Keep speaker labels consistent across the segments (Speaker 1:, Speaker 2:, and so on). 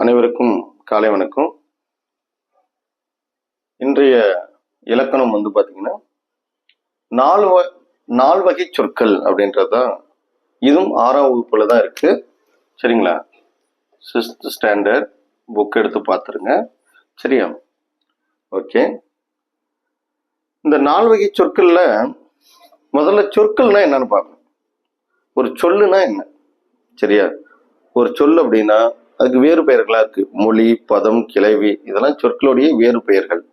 Speaker 1: அனைவருக்கும் காலை வணக்கம். இன்றைய இலக்கணம் வந்து பார்த்தீங்கன்னா நாலு வ- நால் வகை சொற்கள் அப்படின்றது தான் இதுவும் ஆறாம் வகுப்புல தான் இருக்கு. சரிங்களா? சிக்ஸ்த் ஸ்டாண்டர்ட் புக் எடுத்து பார்த்துருங்க சரியா? ஓகே இந்த நால் வகை சொற்களில் முதல்ல சொற்கள்னா என்னன்னு பார்க்கணும் ஒரு சொல்லுனா என்ன? சரியா? ஒரு சொல் அப்படின்னா அதுக்கு வேறு பெயர்களாக இருக்கு? மொழி பதம் கிளவி. இதெல்லாம் சொற்களுடைய வேறு பெயர்கள்.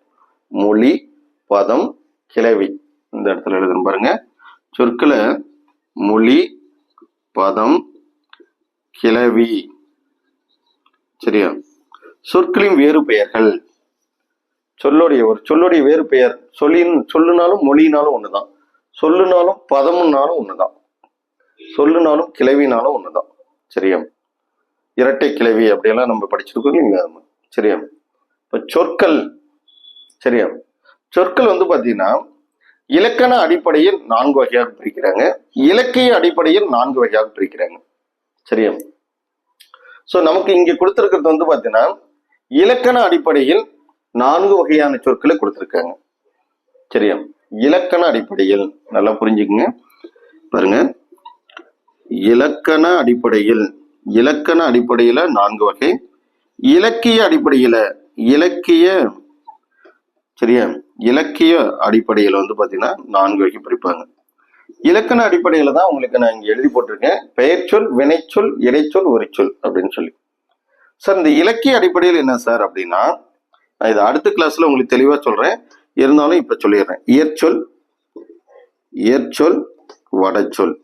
Speaker 1: மொழி பதம் கிளவி. இந்த இடத்துல எழுதுன பாருங்க. சொற்களை மொழி பதம் கிளவி. சரியா? சொற்களின் வேறு பெயர்கள். சொல்லுடைய ஒரு சொல்லுடைய வேறு பெயர். சொல்லின் சொல்லுனாலும் மொழினாலும் ஒண்ணுதான். சொல்லுனாலும் பதமுன்னாலும் ஒண்ணுதான். சொல்லுனாலும் கிளவினாலும் ஒண்ணுதான். சரியா? இரட்டை கிளவி அப்படியெல்லாம் நம்ம படிச்சிருக்கோம் இல்லைங்களா சரியா? இப்போ சொற்கள் சரியா? சொற்கள் வந்து பார்த்தீங்கன்னா இலக்கண அடிப்படையில் நான்கு வகையாக பிரிக்கிறாங்க. இலக்கிய அடிப்படையில் நான்கு வகையாக பிரிக்கிறாங்க. சரியா? ஸோ நமக்கு இங்கே கொடுத்துருக்கிறது வந்து பார்த்தீங்கன்னா இலக்கண அடிப்படையில் நான்கு வகையான சொற்களை கொடுத்துருக்காங்க. சரியா? இலக்கண அடிப்படையில் நல்லா புரிஞ்சுக்குங்க. பாருங்க. இலக்கண அடிப்படையில் இலக்கண அடிப்படையில் நான்கு வகை. இலக்கிய அடிப்படையில் இலக்கிய சரியா? இலக்கிய அடிப்படையில் வந்து பார்த்தீங்கன்னா நான்கு வகை பிரிப்பாங்க. இலக்கண அடிப்படையில் தான் உங்களுக்கு நான் இங்கே எழுதி போட்டிருக்கேன். பெயர்ச்சொல் வினைச்சொல் இறைச்சொல் உரிச்சொல் அப்படின்னு சொல்லி. சார் இந்த இலக்கிய அடிப்படையில் என்ன சார் அப்படின்னா நான் இதை அடுத்த கிளாஸில் உங்களுக்கு தெளிவாக சொல்கிறேன் இருந்தாலும் இப்போ சொல்லிடுறேன். இயற்சொல் இயற்சொல் வடச்சொல்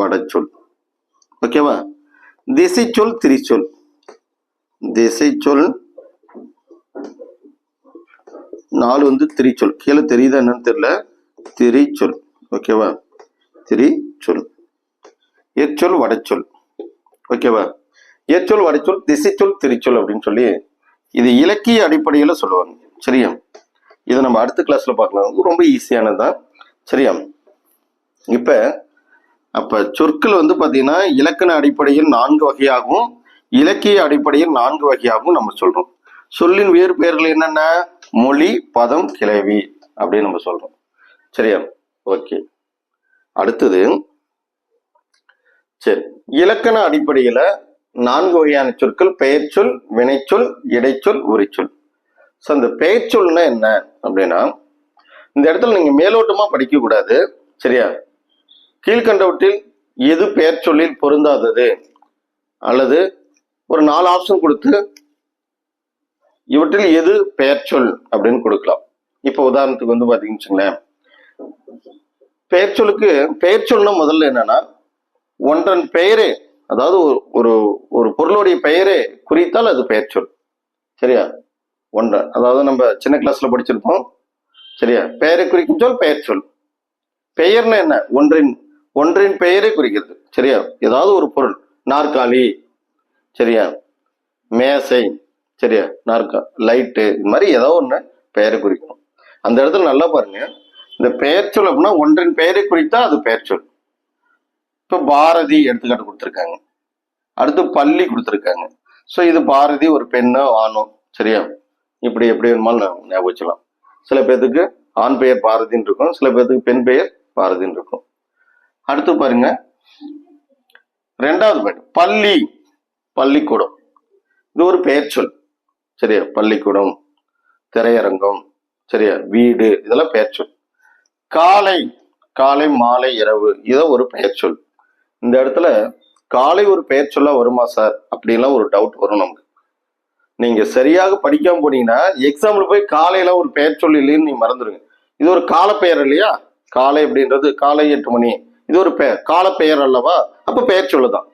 Speaker 1: வடச்சொல் ஓகேவா திசைச்சொல் திரிச்சொல். திசைச்சொல். நாலு வந்து திரிச்சொல். கீழே தெரியுதா என்னன்னு தெரியல. திரிச்சொல். ஓகேவா? திரிச்சொல். எச்சொல் வடச்சொல். ஓகேவா? எச்சொல் வடச்சொல் திசைச்சொல் திரிச்சொல் அப்படின்னு சொல்லி இது இலக்கிய அடிப்படையில் சொல்லுவாங்க. சரியா? இதை நம்ம அடுத்த கிளாஸ்ல பார்க்கலாம். ரொம்ப ரொம்ப ஈஸியானதுதான் சரியா? இப்போ அப்ப சொற்கள் வந்து பாத்தீங்கன்னா இலக்கண அடிப்படையில் நான்கு வகையாகவும் இலக்கிய அடிப்படையில் நான்கு வகையாகவும் நம்ம சொல்றோம். சொல்லின் வேறு பெயர்கள் என்னென்ன? மொழி பதம் கிளவி அப்படின்னு நம்ம சொல்றோம். சரியா? ஓகே. அடுத்தது சரி. இலக்கண அடிப்படையில நான்கு வகையான சொற்கள் பெயர்ச்சொல் வினைச்சொல் இடைச்சொல் உரிச்சொல் ஸோ அந்த பெயர்ச்சொல்னா என்ன அப்படின்னா இந்த இடத்துல நீங்க மேலோட்டமா படிக்க கூடாது சரியா? கீழ்கண்டவற்றில் எது பெயர் சொல்லில் பொருந்தாதது? அல்லது ஒரு நாலு ஆப்ஷன் கொடுத்து இவற்றில் எது பெயர் சொல் அப்படின்னு கொடுக்கலாம். இப்போ உதாரணத்துக்கு வந்து பார்த்தீங்கன்னு வச்சுங்களேன். பெயர் சொல்லுக்கு பெயர் சொல்னா முதல்ல என்னன்னா ஒன்றன் பெயரே அதாவது ஒரு ஒரு ஒரு பொருளுடைய பெயரே குறித்தால் அது பெயர் சொல். சரியா? ஒன்றன் அதாவது நம்ம சின்ன கிளாஸ்ல படிச்சிருப்போம். சரியா? பெயரை குறிக்கும் சொல் பெயர் சொல். பெயர்னா என்ன? ஒன்றின் ஒன்றின் பெயரை குறிக்கிறது. சரியா? ஏதாவது ஒரு பொருள். நாற்காலி. சரியா? மேசை. சரியா? நாற்கா லைட்டு. இது மாதிரி ஏதோ ஒன்று பெயரை குறிக்கணும். அந்த இடத்துல நல்லா பாருங்க. இந்த பெயர் சொல் அப்படின்னா ஒன்றின் பெயரை குறித்தா அது பெயர் சொல். இப்போ பாரதி எடுத்துக்காட்டு கொடுத்துருக்காங்க. அடுத்து பள்ளி கொடுத்துருக்காங்க. ஸோ இது பாரதி ஒரு பெண்ணோ ஆணோ சரியா? இப்படி எப்படி வேணுமாலும் ஞாபகம் வச்சலாம் சில பேர்த்துக்கு ஆண் பெயர் பாரதின்னு இருக்கும். சில பேர்த்துக்கு பெண் பெயர் பாரதின்னு இருக்கும். அடுத்து பாருங்க. ரெண்டாவது பாயிண்ட் பள்ளி பள்ளிக்கூடம். இது ஒரு பெயர் சொல். சரியா? பள்ளிக்கூடம் திரையரங்கம் சரியா? வீடு இதெல்லாம் பெயர் சொல். காலை காலை மாலை இரவு இதை ஒரு பெயர் சொல். இந்த இடத்துல காலை ஒரு பெயர் சொல்லா வருமா சார்? அப்படின்லாம் ஒரு டவுட் வரும் நமக்கு. நீங்க சரியாக படிக்காம போனீங்கன்னா எக்ஸாம்ல போய் காலையில ஒரு பெயர் சொல் இல்லைன்னு நீங்க மறந்துடுங்க இது ஒரு கால பெயர் இல்லையா? காலை அப்படின்றது காலை எட்டு மணி. இது ஒரு பெயர் கால பெயர் அல்லவா? அப்ப பெயர் சொல்லுதான்.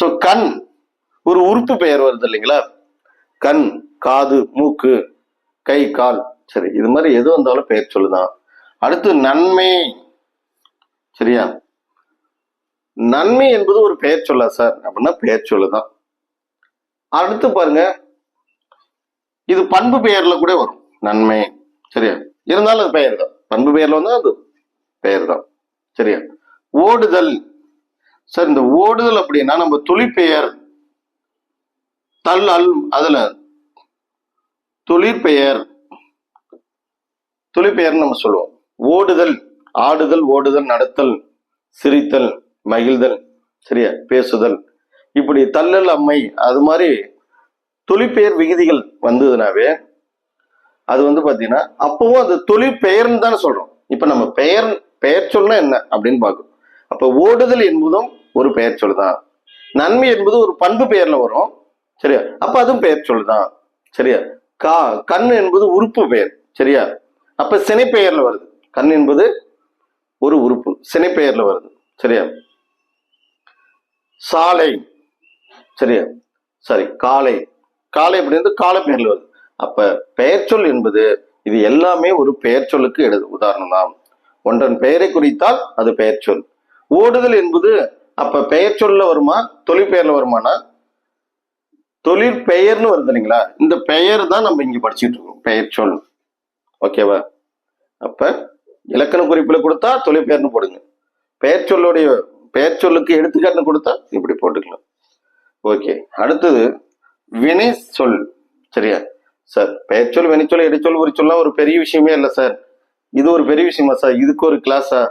Speaker 1: சோ கண் ஒரு உறுப்பு பெயர் வருது இல்லைங்களா? கண் காது மூக்கு கை கால். சரி இது மாதிரி எது வந்தாலும் பெயர் சொல்லுதான். அடுத்து நன்மை. சரியா? நன்மை என்பது ஒரு பெயர் சொல்லா சார். அப்படின்னா பெயர் சொல்லுதான். அடுத்து பாருங்க. இது பண்பு பெயர்ல கூட வரும். நன்மை. சரியா? இருந்தாலும் அது பெயர் தான் பண்பு பெயர்ல வந்தா அது பெயர் தான் சரியா? ஓடுதல். சார் இந்த ஓடுதல் அப்படின்னா நம்ம தொழிற்பெயர் தல் அல் அதுல தொழிற்பெயர் தொழிற்பெயர்னு நம்ம சொல்லுவோம். ஓடுதல் ஆடுதல் ஓடுதல் நடத்தல் சிரித்தல் மகிழ்தல் சரியா? பேசுதல். இப்படி தள்ளல் அம்மை அது மாதிரி தொழிற்பெயர் விகுதிகள் வந்ததுனாவே அது வந்து பாத்தீங்கன்னா அப்பவும் அது தொழிற்பெயர்னு தானே சொல்றோம். இப்ப நம்ம பெயர் பெயர் சொல்னா என்ன அப்படின்னு பார்க்கணும். அப்ப ஓடுதல் என்பதும் ஒரு பெயர் சொல்லுதான் தான். நன்மை என்பது ஒரு பண்பு பெயர்ல வரும். சரியா? அப்ப அதுவும் பெயர் சொல்லுதான் தான். சரியா? கா கண் என்பது உறுப்பு பெயர். சரியா? அப்ப சினைப்பெயர்ல வருது. கண் என்பது ஒரு உறுப்பு. சினைப்பெயர்ல வருது. சரியா? சாலை. சரியா? சரி காலை. காலை அப்படின்றது காலப்பெயர்ல வருது. அப்ப பெயர் சொல் என்பது இது எல்லாமே ஒரு பெயர் சொல்லுக்கு எழுது உதாரணம் தான். ஒன்றன் பெயரை குறித்தால் அது பெயர் சொல். ஓடுதல் என்பது அப்ப பெயர் சொல்ல வருமா தொழிற்பெயர்ல வருமானா? தொழிற்பெயர்னு வருது இல்லைங்களா? இந்த பெயர் தான் நம்ம இங்க படிச்சுட்டு இருக்கோம் பெயர் சொல். ஓகேவா அப்ப இலக்கண குறிப்புல கொடுத்தா தொழிற்பெயர்னு போடுங்க. பெயர் சொல்லுடைய பெயர் சொல்லுக்கு எடுத்துக்காட்டுன்னு கொடுத்தா இப்படி போட்டுக்கலாம். ஓகே அடுத்தது வினை சொல் சரியா? சார் பெயர்ச்சொல் வினைச்சொல் இடைச்சொல் ஒரு ஒரு பெரிய விஷயமே இல்லை சார். இது ஒரு பெரிய விஷயமா சார்? இதுக்கு ஒரு கிளாஸா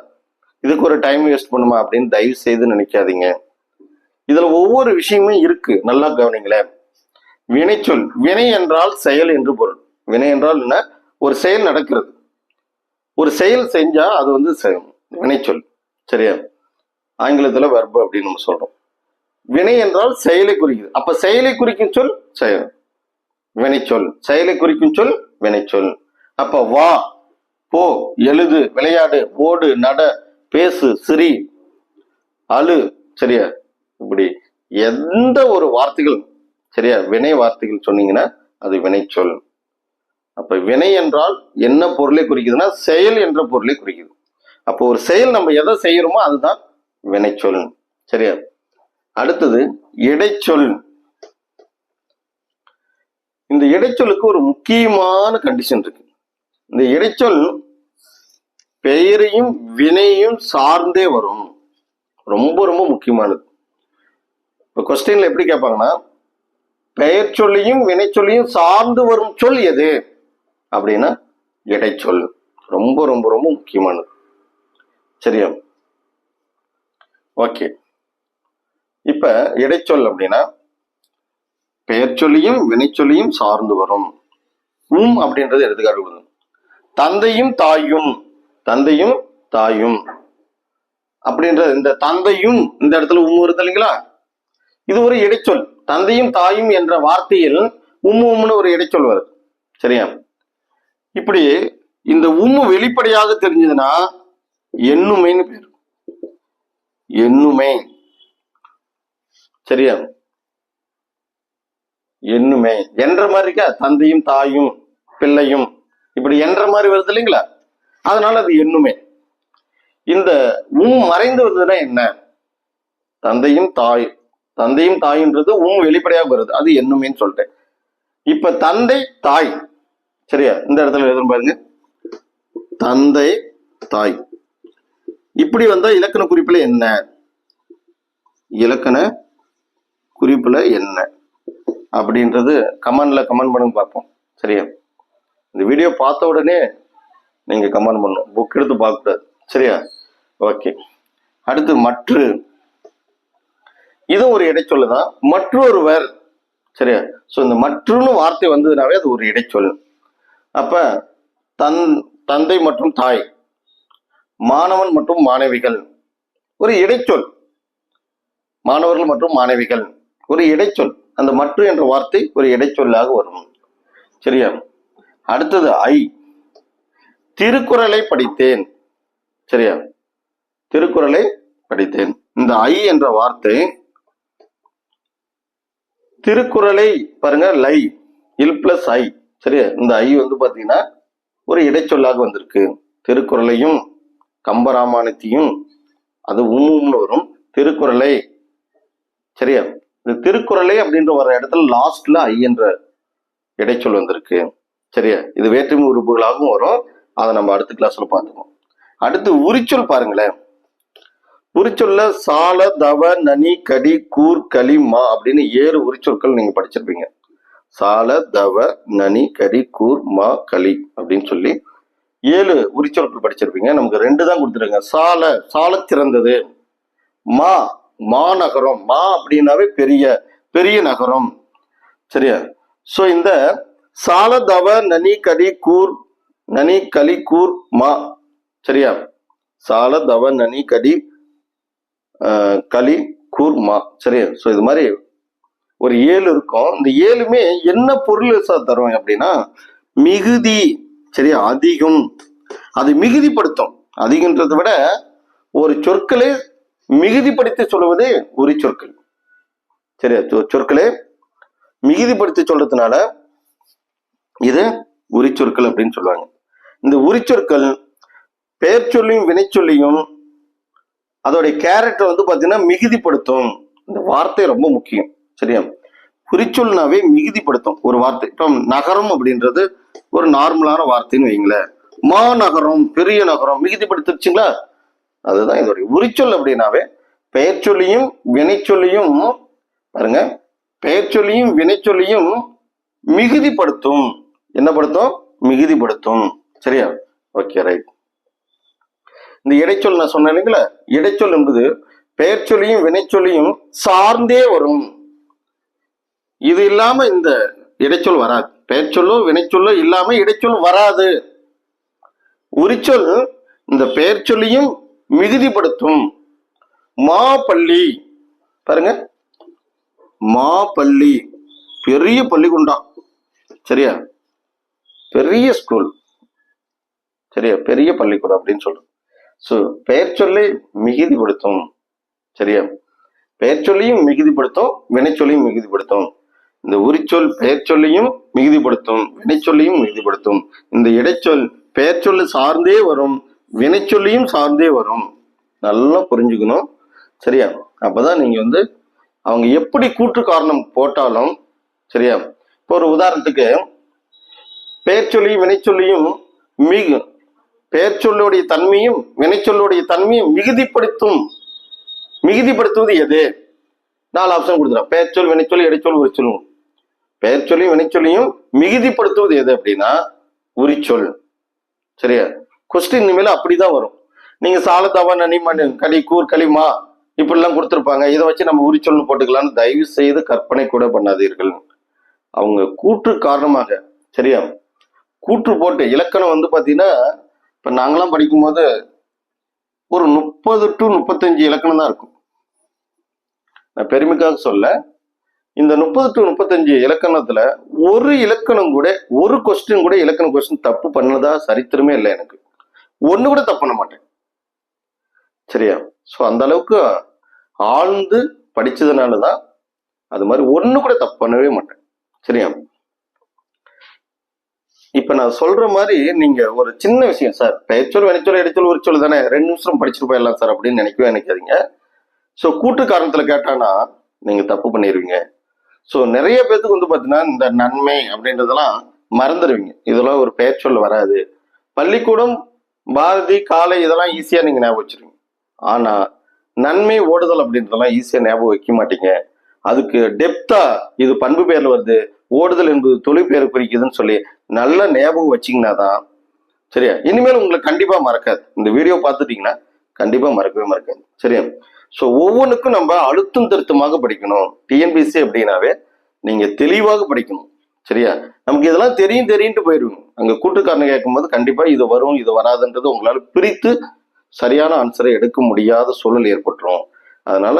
Speaker 1: இதுக்கு ஒரு டைம் வேஸ்ட் பண்ணுமா? அப்படின்னு தயவு செய்து நினைக்காதீங்க. இதுல ஒவ்வொரு விஷயமும் இருக்கு. நல்லா கவனிங்களேன். வினைச்சொல் வினை என்றால் செயல் என்று பொருள். வினை என்றால் என்ன? ஒரு செயல் நடக்கிறது. ஒரு செயல் செஞ்சா அது வந்து செ- வினைச்சொல். சரியா? ஆங்கிலத்துல வெர்பு அப்படின்னு நம்ம சொல்றோம். வினை என்றால் செயலை குறிக்குது. அப்ப செயலை குறிக்கும் சொல் செயல். வினைச்சொல். செயலை குறிக்கும் சொல் வினைச்சொல். அப்ப வா போ எழுது விளையாடு ஓடு நட பேசு சிரி அழு சரியா? இப்படி எந்த ஒரு வார்த்தைகள் சரியா? வினை வார்த்தைகள் சொன்னீங்கன்னா அது வினைச்சொல். அப்ப வினை என்றால் என்ன பொருளை குறிக்குதுன்னா செயல் என்ற பொருளை குறிக்குது. அப்போ ஒரு செயல் நம்ம எதை செய்யறோமோ அதுதான் வினைச்சொல். சரியா? அடுத்தது இடைச்சொல். இந்த இடைச்சொல்லுக்கு ஒரு முக்கியமான கண்டிஷன் இருக்கு. இந்த இடைச்சொல் பெயரையும் வினையும் சார்ந்தே வரும். ரொம்ப ரொம்ப முக்கியமானது. இப்போ கொஸ்டின்ல எப்படி கேட்பாங்கன்னா பெயர் சொல்லியும் வினை சொல்லியும் சார்ந்து வரும் சொல் எது? அப்படின்னா இடைச்சொல். ரொம்ப ரொம்ப ரொம்ப முக்கியமானது. சரியா? ஓகே. இப்ப இடைச்சொல் அப்படின்னா பெயர் சொல்லியும் வினைச்சொல்லியும் சார்ந்து வரும். உம் அப்படின்றது எடுத்துக்காட்டு கொடுங்க. தந்தையும் தாயும் தந்தையும் தாயும் அப்படின்ற இந்த தந்தையும் இந்த இடத்துல உம் வருது இல்லைங்களா? இது ஒரு இடைச்சொல். தந்தையும் தாயும் என்ற வார்த்தையில் உம்மு உம்னு ஒரு இடைச்சொல் வருது. சரியா? இப்படி இந்த உம்மு வெளிப்படையாக தெரிஞ்சதுன்னா எண்ணுமைன்னு பேர். எண்ணுமை. சரியா? என்னுமே என்ற மாதிரி இருக்கா? தந்தையும் தாயும் பிள்ளையும். இப்படி என்ற மாதிரி வருது இல்லைங்களா? அதனால அது என்னுமே இந்த உம் மறைந்து வருதுன்னா என்ன? தந்தையும் தாய். தந்தையும் தாயின்றது உம் வெளிப்படையாக வருது. அது என்னுமேன்னு சொல்லிட்டேன். இப்ப தந்தை தாய். சரியா? இந்த இடத்துல எழுதும் பாருங்க. தந்தை தாய். இப்படி வந்தா இலக்கண குறிப்புல என்ன? இலக்கண குறிப்புல என்ன? அப்படின்றது கமெண்ட்ல கமெண்ட் பண்ணுங்க பார்ப்போம். சரியா? இந்த வீடியோ பார்த்த உடனே நீங்க கமெண்ட் பண்ணணும். புக் எடுத்து பார்க்கக்கூடாது. சரியா? ஓகே அடுத்து மற்று. இதுவும் ஒரு இடைச்சொல்லு தான். மற்றொருவர். சரியா? ஸோ இந்த மற்றுன்னு வார்த்தை வந்ததுனாவே அது ஒரு இடைச்சொல் அப்ப தன் தந்தை மற்றும் தாய். மாணவன் மற்றும் மாணவிகள். ஒரு இடைச்சொல். மாணவர்கள் மற்றும் மாணவிகள். ஒரு இடைச்சொல். அந்த மற்றும் என்ற வார்த்தை ஒரு இடைச்சொல்லாக வரும். சரியா? அடுத்தது ஐ. திருக்குறளை படித்தேன். சரியா? திருக்குறளை படித்தேன். இந்த ஐ என்ற வார்த்தை திருக்குறளை பாருங்க லை. இல் பிளஸ் ஐ சரியா? இந்த ஐ வந்து பாத்தீங்கன்னா ஒரு இடைச்சொல்லாக வந்திருக்கு. திருக்குறளையும் கம்பராமாயணத்தையும் அது உம்னு வரும். திருக்குறளை. சரியா? இந்த திருக்குறளே அப்படின்ற வர இடத்துல லாஸ்ட்ல ஐ என்ற இடைச்சொல் வந்திருக்கு. சரியா? இது வேற்றுமை உறுப்புகளாகவும் வரும். அதை நம்ம அடுத்த கிளாஸ்ல பார்த்துக்கோம் அடுத்து உரிச்சொல் பாருங்களேன். உரிச்சொல்ல சால தவ நனி கடி கூர் களி மா அப்படின்னு ஏழு உரிச்சொற்கள் நீங்க படிச்சிருப்பீங்க. சால தவ நனி கடி கூர் மா களி அப்படின்னு சொல்லி ஏழு உரிச்சொற்கள் படிச்சிருப்பீங்க. நமக்கு ரெண்டு தான் கொடுத்துருங்க சால சால சிறந்தது. மா மாநகரம். மா அப்படின்னாவே பெரிய பெரிய நகரம். சரியா? சோ இந்த சாலதவ நனி கடி கூர் நனி கலி கூர் மா. சரியா? சாலதவ நனி கடி கலி களி கூர் மா. சரியா? ஸோ இது மாதிரி ஒரு ஏழு இருக்கும். இந்த ஏழுமே என்ன பொருள் சார் தருவாங்க அப்படின்னா மிகுதி சரியா? அதிகம். அது மிகுதிப்படுத்தும். அதிகன்றதை விட ஒரு சொற்களை மிகுதிப்படுத்தி சொல்வது உரி சொற்கள். சரியா சொற்களே. மிகுதிப்படுத்தி சொல்றதுனால இது உரிச்சொற்கள் அப்படின்னு சொல்லுவாங்க. இந்த உரிச்சொற்கள் பெயர் சொல்லியும் வினைச்சொல்லியும் அதோடைய கேரக்டர் வந்து பார்த்தீங்கன்னா மிகுதிப்படுத்தும். இந்த வார்த்தை ரொம்ப முக்கியம். சரியா? குறிச்சொல்னாவே மிகுதிப்படுத்தும். ஒரு வார்த்தை. இப்போ நகரம் அப்படின்றது ஒரு நார்மலான வார்த்தைன்னு வைங்களேன் மாநகரம் பெரிய நகரம் மிகுதிப்படுத்திருச்சுங்களா? அதுதான் இதோடைய உரிச்சொல் அப்படின்னாவே பெயர் சொல்லியும் வினைச்சொல்லியும் பாருங்க பெயர் சொல்லியும் வினைச்சொல்லியும் மிகுதிப்படுத்தும். என்ன படுத்தும்? மிகுதிப்படுத்தும். சரியா? ஓகே ரைட் இந்த இடைச்சொல் நான் சொன்னேன் இல்லைங்களா? இடைச்சொல் என்பது பெயர்ச்சொல்லியும் வினைச்சொல்லியும் சார்ந்தே வரும். இது இல்லாம இந்த இடைச்சொல் வராது. பெயர்ச்சொல்லோ வினைச்சொல்லோ இல்லாம இடைச்சொல் வராது. உரிச்சொல் இந்த பெயர் சொல்லியும் மிகுதிப்படுத்தும். மா பள்ளி பாருங்க. மா பள்ளி பெரிய பள்ளிக்கூடம் சரியா? பெரிய ஸ்கூல் சரியா? பெரிய பள்ளிக்கூடம் அப்படின்னு சொல்றோம். ஸோ பெயர் சொல்லி மிகுதிப்படுத்தும். சரியா? பெயர் சொல்லியும் மிகுதிப்படுத்தும் வினைச்சொல்லியும் மிகுதிப்படுத்தும். இந்த உரிச்சொல் பெயர் சொல்லியும் மிகுதிப்படுத்தும் வினைச்சொல்லியும் மிகுதிப்படுத்தும். இந்த இடைச்சொல் பெயர் சொல்லு சார்ந்தே வரும். வினைச்சொல்லியும் சார்ந்தே வரும். நல்லா புரிஞ்சுக்கணும். சரியா? அப்பதான் நீங்க வந்து அவங்க எப்படி கூற்று காரணம் போட்டாலும் சரியா? இப்போ ஒரு உதாரணத்துக்கு பெயர்ச்சொல்லியும் வினைச்சொல்லியும் மிகு பெயர் தன்மையும் வினைச்சொல்லுடைய தன்மையும் மிகுதிப்படுத்தும். மிகுதிப்படுத்துவது எது? நாலு ஆப்ஷன் கொடுத்துறேன். பெயர் வினைச்சொல் இடைச்சொல் உரிச்சொல்லும் பெயர் சொல்லியும் வினைச்சொல்லியும் மிகுதிப்படுத்துவது எது அப்படின்னா உரிச்சொல். சரியா? கொஸ்டின் இனிமேல் அப்படிதான் வரும். நீங்க சாலத்தவ நனிமண் களி கூர் களிமா இப்படிலாம் கொடுத்துருப்பாங்க. இதை வச்சு நம்ம உரிச்சொல் போட்டுக்கலாம்னு தயவு செய்து கற்பனை கூட பண்ணாதீர்கள். அவங்க கூற்று காரணமாக சரியா? கூற்று போட்டு இலக்கணம் வந்து பார்த்தீங்கன்னா இப்போ நாங்களாம் படிக்கும்போது ஒரு முப்பது டு முப்பத்தஞ்சு இலக்கணம் தான் இருக்கும். நான் பெருமைக்காக சொல்ல இந்த முப்பது டு முப்பத்தஞ்சு இலக்கணத்துல ஒரு இலக்கணம் கூட ஒரு கொஸ்டின் கூட இலக்கண கொஸ்டின் தப்பு பண்ணதா சரித்திரமே இல்லை எனக்கு. ஒன்று கூட தப்பு பண்ண மாட்டேன். சரியா? ஸோ அந்த அளவுக்கு ஆழ்ந்து படித்ததுனால தான் அது மாதிரி ஒண்ணு கூட தப்பு பண்ணவே மாட்டேன். சரியா? இப்ப நான் சொல்ற மாதிரி நீங்க ஒரு சின்ன விஷயம் சார். பெயர்ச்சொல் வினைச்சொல் இடைச்சொல் ஒரு சொல் தானே? ரெண்டு நிமிஷம் படிச்சுட்டு போயிடலாம் சார் அப்படின்னு நினைக்கவே நினைக்காதீங்க. ஸோ கூட்டு காரணத்துல கேட்டானா நீங்க தப்பு பண்ணிடுவீங்க ஸோ நிறைய பேத்துக்கு வந்து பார்த்தீங்கன்னா இந்த நன்மை அப்படின்றதெல்லாம் மறந்துடுவீங்க இதெல்லாம் ஒரு பெயர்ச்சொல் வராது. பள்ளிக்கூடம் பாரதி காலை இதெல்லாம் ஈஸியாக நீங்கள் ஞாபகம் வச்சுருங்க. ஆனா நன்மை ஓடுதல் அப்படின்றதெல்லாம் ஈஸியாக ஞாபகம் வைக்க மாட்டீங்க. அதுக்கு டெப்தா இது பண்பு பேரில் வருது ஓடுதல் என்பது தொழில் பேர் குறிக்குதுன்னு சொல்லி நல்ல ஞாபகம் வச்சீங்கன்னா தான் சரியா? இனிமேல் உங்களுக்கு கண்டிப்பாக மறக்காது. இந்த வீடியோ பார்த்துட்டீங்கன்னா கண்டிப்பாக மறக்கவே மறக்காது. சரியா? ஸோ ஒவ்வொன்றுக்கும் நம்ம அழுத்தம் திருத்தமாக படிக்கணும். டிஎன்பிசி அப்படின்னாவே நீங்கள் தெளிவாக படிக்கணும். சரியா? நமக்கு இதெல்லாம் தெரியும் தெரியும்ட்டு போயிடுவோம். அங்க கூட்டுக்காரனை கேட்கும்போது கண்டிப்பா இது வரும் இது வராதுன்றது உங்களால பிரித்து சரியான ஆன்சரை எடுக்க முடியாத சூழல் ஏற்பட்டுரும். அதனால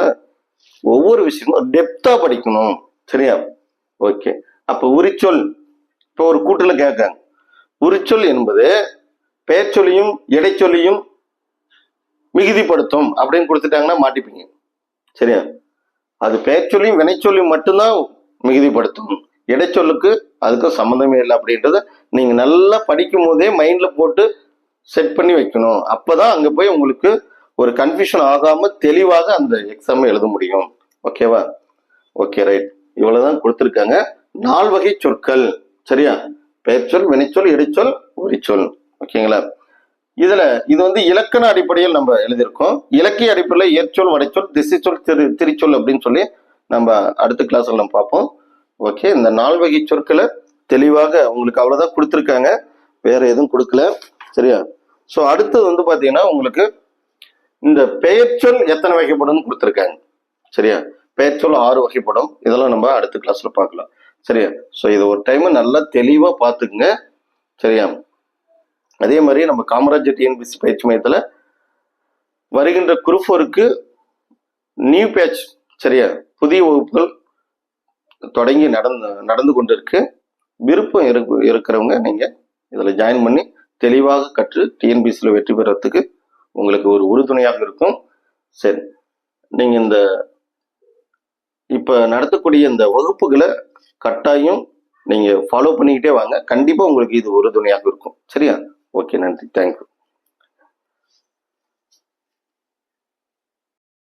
Speaker 1: ஒவ்வொரு விஷயமும் டெப்தா படிக்கணும். சரியா? ஓகே அப்ப உரிச்சொல். இப்போ ஒரு கூட்டுல கேட்காங்க. உரிச்சொல் என்பது பெயர்ச்சொல்லியும் இடைச்சொல்லியும் மிகுதிப்படுத்தும் அப்படின்னு கொடுத்துட்டாங்கன்னா மாட்டிப்பீங்க. சரியா? அது பெயர்ச்சொல்லியும் வினைச்சொல்லியும் மட்டும்தான் மிகுதிப்படுத்தும். இடைச்சொல்லுக்கு அதுக்கும் சம்மந்தமே இல்லை அப்படின்றத நீங்கள் நல்லா படிக்கும் போதே மைண்டில் போட்டு செட் பண்ணி வைக்கணும். அப்போ தான் அங்கே போய் உங்களுக்கு ஒரு கன்ஃபியூஷன் ஆகாமல் தெளிவாக அந்த எக்ஸாமை எழுத முடியும். ஓகேவா ஓகே ரைட் இவ்வளோதான் கொடுத்துருக்காங்க. நால் வகை சொற்கள். சரியா? பெயர்ச்சொல் வினைச்சொல் இடைச்சொல் உரிச்சொல். ஓகேங்களா இதுல இது வந்து இலக்கண அடிப்படையில் நம்ம எழுதியிருக்கோம். இலக்கிய அடிப்படையில் ஏற்சொல் வடைச்சொல் திசைச்சொல் திரு திரிச்சொல் அப்படின்னு சொல்லி நம்ம அடுத்த கிளாஸ்ல நம்ம பார்ப்போம். ஓகே இந்த நால்வகை சொற்களை தெளிவாக உங்களுக்கு அவ்வளோதான் கொடுத்துருக்காங்க. வேற எதுவும் கொடுக்கல. சரியா? ஸோ அடுத்தது வந்து பார்த்தீங்கன்னா உங்களுக்கு இந்த பெயர்ச்சொல் எத்தனை வகைப்படும் கொடுத்துருக்காங்க. சரியா? பெயர்ச்சொல் ஆறு வகைப்படும். இதெல்லாம் நம்ம அடுத்த கிளாஸ்ல பார்க்கலாம். சரியா? ஸோ இது ஒரு டைம் நல்லா தெளிவாக பார்த்துக்குங்க. சரியா? அதே மாதிரி நம்ம காமராஜர் டிஎன்பிசி பயிற்சி மையத்தில் வருகின்ற குரூஃபோருக்கு நியூ பேட்ச் சரியா? புதிய வகுப்புகள் தொடங்கி நடந்து நடந்து கொண்டிருக்கு. விருப்பம் இருக்கு இருக்கிறவங்க நீங்கள் இதில் ஜாயின் பண்ணி தெளிவாக கற்று டிஎன்பிசியில் வெற்றி பெறத்துக்கு உங்களுக்கு ஒரு உறுதுணையாக இருக்கும். சரி நீங்கள் இந்த இப்போ நடத்தக்கூடிய இந்த வகுப்புகளை கட்டாயம் நீங்கள் ஃபாலோ பண்ணிக்கிட்டே வாங்க. கண்டிப்பாக உங்களுக்கு இது உறுதுணையாக இருக்கும். சரியா? ஓகே நன்றி. தேங்க்யூ